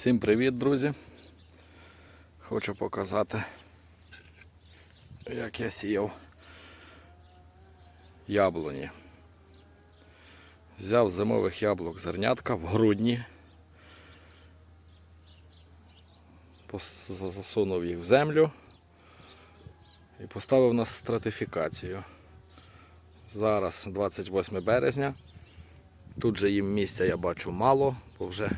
Всім привіт, друзі! Хочу показати, як я сіяв яблуні. Взяв зимових яблук зернятка в грудні, засунув їх в землю і поставив на стратифікацію. Зараз 28 березня. Тут же їм місця я бачу мало, бо вже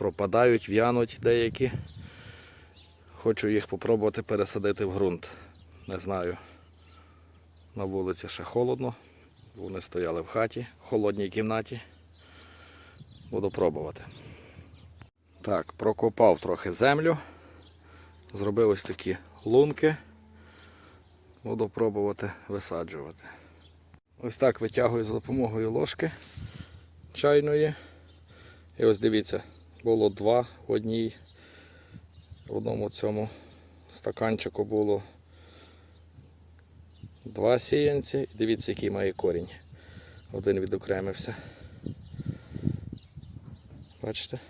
пропадають, в'януть деякі. Хочу їх спробувати пересадити в ґрунт. Не знаю. На вулиці ще холодно. Вони стояли в хаті, в холодній кімнаті. Буду пробувати. Так, прокопав трохи землю. Зробив ось такі лунки. Буду пробувати висаджувати. Ось так витягую за допомогою ложки чайної. І ось дивіться, було два в одній. В одному цьому стаканчику було два сіянці. Дивіться, який має корінь. Один відокремився. Бачите?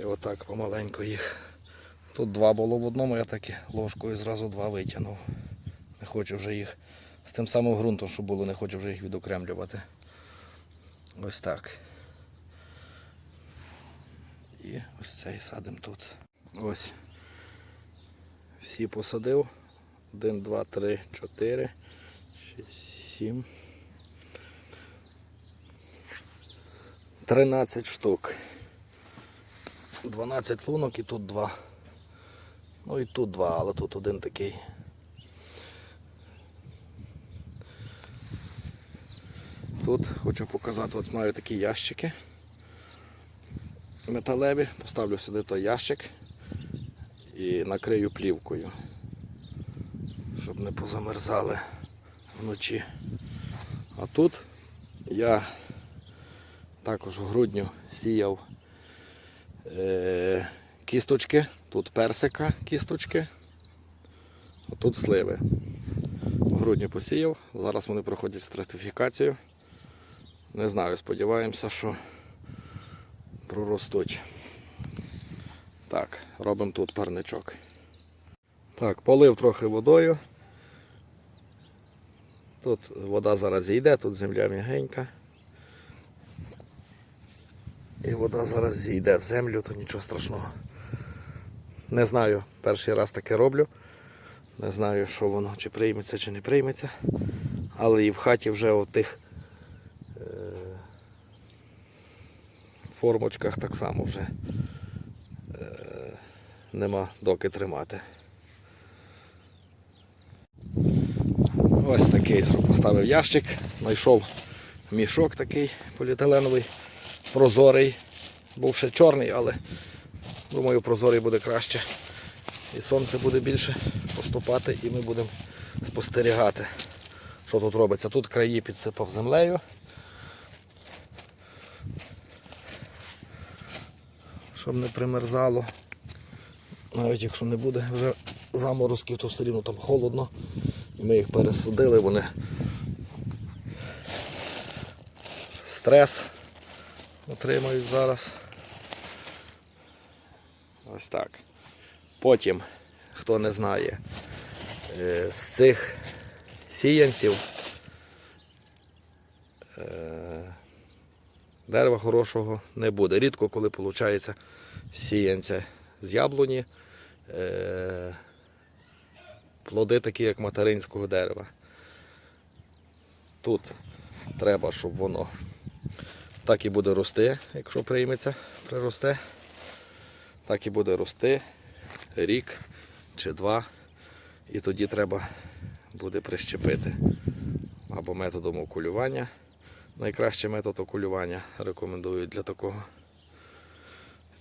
І отак помаленьку їх. Тут два було в одному, я так і ложкою зразу два витягнув. Не хочу вже їх з тим самим ґрунтом, що було, не хочу вже їх відокремлювати. Ось так. І ось цей садимо тут. Ось. Всі посадив. Один, два, три, чотири, шість, сім. Тринадцять штук. Дванадцять лунок і тут два. Ну і тут два, але тут один такий. Тут хочу показати, от маю такі ящики металеві, поставлю сюди той ящик і накрию плівкою, щоб не позамерзали вночі. А тут я також в грудню сіяв е, кісточки, тут персика кісточки, а тут сливи. В грудні посіяв, зараз вони проходять стратифікацію. Не знаю, сподіваємося, що проростуть. Так, робимо тут парничок. Так, полив трохи водою. Тут вода зараз зійде, тут земля м'ягенька. І вода зараз зійде в землю, то нічого страшного. Не знаю, перший раз таке роблю. Не знаю, що воно, чи прийметься, чи не прийметься. Але і в хаті вже отих формочках так само вже е, нема доки тримати. Ось такий поставив ящик, знайшов мішок такий поліетиленовий, прозорий. Був ще чорний, але думаю прозорий буде краще. І сонце буде більше поступати і ми будемо спостерігати, що тут робиться. Тут краї підсипав землею. Щоб не примерзало. Навіть якщо не буде вже заморозків, то все рівно там холодно. І ми їх пересадили, вони стрес отримають зараз. Ось так. Потім, хто не знає, е, з цих сіянців е, дерева хорошого не буде. Рідко, коли виходить сіянця з яблуні, е, плоди такі, як материнського дерева. Тут треба, щоб воно так і буде рости, якщо прийметься, приросте. Так і буде рости рік чи два. І тоді треба буде прищепити або методом окулювання. Найкращий метод окулювання рекомендують для такого.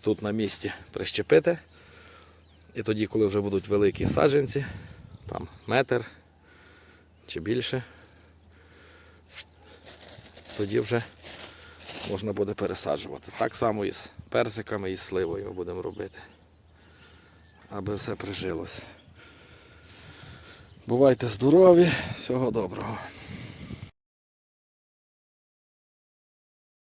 Тут на місці прищепити. І тоді, коли вже будуть великі саджанці, там метр чи більше, тоді вже можна буде пересаджувати. Так само і з персиками, і з сливою будемо робити, аби все прижилося. Бувайте здорові, всього доброго.